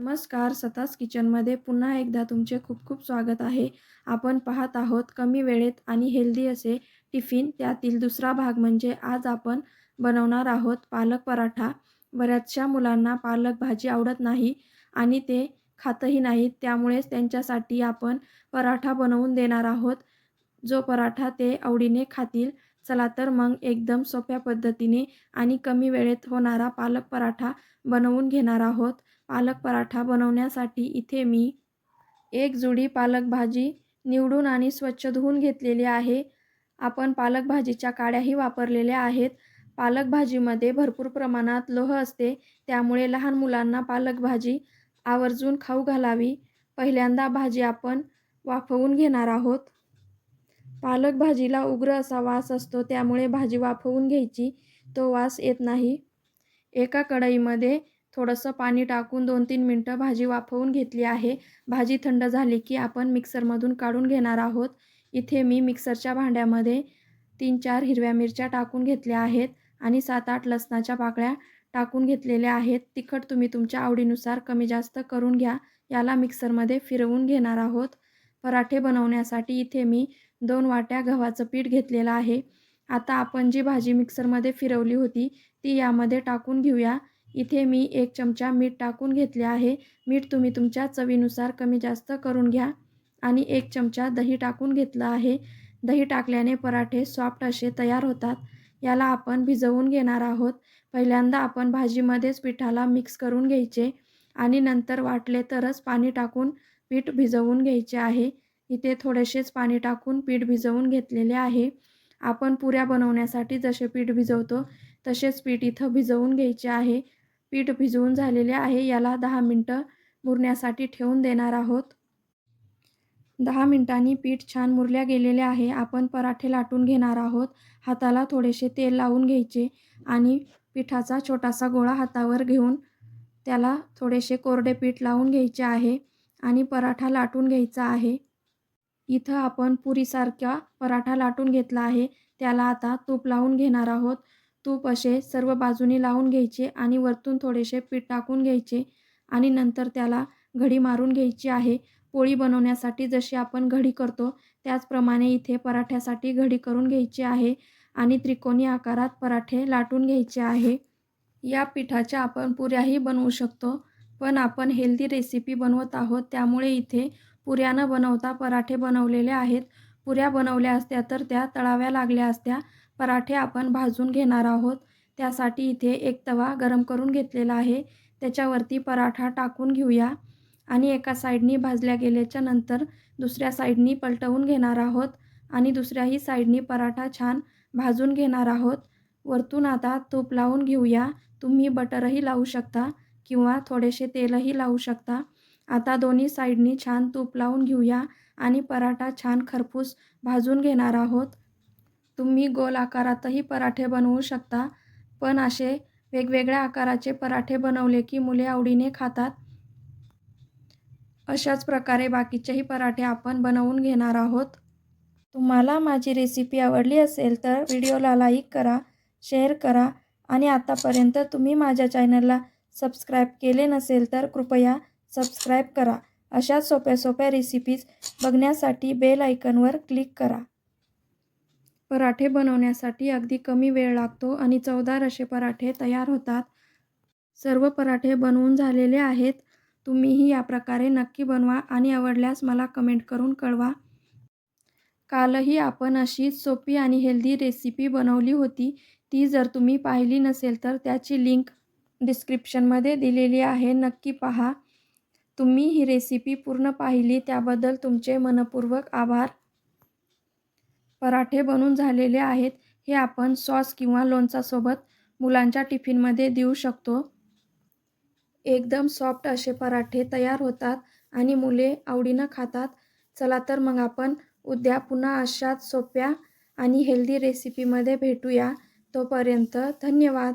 नमस्कार सतास किचनमध्ये पुन्हा एकदा तुमचे खूप खूप स्वागत आहे. आपण पाहत आहोत कमी वेळेत आणि हेल्दी असे टिफिन. त्यातील दुसरा भाग म्हणजे आज आपण बनवणार आहोत पालक पराठा. बऱ्याचशा मुलांना पालक भाजी आवडत नाही आणि ते खातही नाहीत. त्यामुळेच त्यांच्यासाठी आपण पराठा बनवून देणार आहोत. जो पराठा ते आवडीने खातील चला तर मग एकदम सोप्या पद्धतीने आणि कमी वेळेत होणारा पालक पराठा बनवून घेणार आहोत. पालक पराठा बनवण्यासाठी इथे मी एक जुडी पालक भाजी निवडून आणि स्वच्छ धुवून घेतलेली आहे. आपण पालक भाजीच्या काड्याही वापरलेल्या आहेत. पालक भाजीमध्ये भरपूर प्रमाणात लोह असते. त्यामुळे लहान मुलांना पालक भाजी आवर्जून खाऊ घालावी. पहिल्यांदा भाजी आपण वाफवून घेणार आहोत. पालक भाजीला उग्र असा वास असतो त्यामुळे भाजी वाफवून घ्यायची. तो वास येत नाही. एका कढईमध्ये थोडंसं पाणी टाकून दोन तीन मिनटं भाजी वाफवून घेतली आहे. भाजी थंड झाली की आपण मिक्सरमधून काढून घेणार आहोत. इथे मी मिक्सरच्या भांड्यामध्ये तीन चार हिरव्या मिरच्या टाकून घेतल्या आहेत आणि सात आठ लसणाच्या पाकळ्या टाकून घेतलेल्या आहेत. तिखट तुम्ही तुमच्या आवडीनुसार कमी जास्त करून घ्या. याला मिक्सरमध्ये फिरवून घेणार आहोत. पराठे बनवण्यासाठी इथे मी दोन वाट्या गव्हाचं पीठ घेतलेलं आहे. आता आपण जी भाजी मिक्सरमध्ये फिरवली होती ती यामध्ये टाकून घेऊया. इथे मी एक चमचा मीठ टाकून घेतले आहे. मीठ तुम्ही तुमच्या चवीनुसार कमी जास्त करून घ्या. आणि एक चमचा दही टाकून घेतलं आहे. दही टाकल्याने पराठे सॉफ्ट असे तयार होतात. याला आपण भिजवून घेणार आहोत. पहिल्यांदा आपण भाजीमध्येच पिठाला मिक्स करून घ्यायचे. आणि नंतर वाटले तरच पाणी टाकून पीठ भिजवून घ्यायचे आहे. इथे थोडेसेच पाणी टाकून पीठ भिजवून घेतलेले आहे. आपण पुऱ्या बनवण्यासाठी जसे पीठ भिजवतो तसेच पीठ इथं भिजवून घ्यायचे आहे. पीठ भिजवून झालेले आहे याला दहा मिनटं मुरण्यासाठी ठेवून देणार आहोत. दहा मिनटांनी पीठ छान मुरल्या गेलेले आहे. आपण पराठे लाटून घेणार आहोत. हाताला थोडेसे तेल लावून घ्यायचे आणि पिठाचा छोटासा गोळा हातावर घेऊन त्याला थोडेसे कोरडे पीठ लावून घ्यायचे आहे आणि पराठा लाटून घ्यायचा आहे. इथं आपण पुरीसारखा पराठा लाटून घेतला आहे. त्याला आता तूप लावून घेणार आहोत. तूप असे सर्व बाजूनी लावून घ्यायचे आणि वरतून थोडेसे पीठ टाकून घ्यायचे आणि नंतर त्याला घडी मारून घ्यायची आहे. पोळी बनवण्यासाठी जशी आपण घडी करतो त्याचप्रमाणे इथे पराठ्यासाठी घडी करून घ्यायची आहे आणि त्रिकोणी आकारात पराठे लाटून घ्यायचे आहे. या पिठाच्या आपण पुऱ्याही बनवू शकतो पण आपण हेल्दी रेसिपी बनवत आहोत त्यामुळे इथे पुऱ्या न बनवता पराठे बनवलेले आहेत. पुऱ्या बनवल्या असत्या तर त्या तळाव्या लागल्या असत्या. पराठे आपण भाजून घेणार आहोत. त्यासाठी इथे एक तवा गरम करून घेतलेला आहे. त्याच्यावरती पराठा टाकून घेऊया. आणि एका साईडनी भाजल्या गेल्याच्यानंतर दुसऱ्या साईडनी पलटवून घेणार आहोत. आणि दुसऱ्याही साईडनी पराठा छान भाजून घेणार आहोत. वरतून आता तूप लावून घेऊया. तुम्ही बटरही लावू शकता किंवा थोडेसे तेलही लावू शकता. आता दोन्ही साईडनी छान तूप लावून घेऊया आणि पराठा छान खरपूस भाजून घेणार आहोत. तुम्ही गोल आकारातही पराठे बनवू शकता पण असे वेगवेगळ्या आकाराचे पराठे बनवले की मुले आवडीने खातात. अशाच प्रकारे बाकीचेही पराठे आपण बनवून घेणार आहोत. तुम्हाला माझी रेसिपी आवडली असेल तर व्हिडिओला लाईक करा शेअर करा आणि आतापर्यंत तुम्ही माझ्या चॅनलला सबस्क्राईब केले नसेल तर कृपया सबस्क्राईब करा. अशा सोप्या सोप्या रेसिपीज बघण्यासाठी बेल आयकनवर क्लिक करा. पराठे बनवण्यासाठी अगदी कमी वेळ लागतो आणि चवदार असे पराठे तयार होतात. सर्व पराठे बनवून झालेले आहेत. तुम्हीही या प्रकारे नक्की बनवा आणि आवडल्यास मला कमेंट करून कळवा. कालही आपण अशीच सोपी आणि हेल्दी रेसिपी बनवली होती. ती जर तुम्ही पाहिली नसेल तर त्याची लिंक डिस्क्रिप्शनमध्ये दिलेली आहे. नक्की पहा. तुम्ही ही रेसिपी पूर्ण पाहिली त्याबद्दल तुमचे मनपूर्वक आभार. पराठे बनून झालेले आहेत हे आपण सॉस किंवा लोणचासोबत मुलांच्या टिफिनमध्ये देऊ शकतो. एकदम सॉफ्ट असे पराठे तयार होतात आणि मुले आवडीनं खातात. चला तर मग आपण उद्या पुन्हा अशाच सोप्या आणि हेल्दी रेसिपीमध्ये भेटूया. तोपर्यंत धन्यवाद.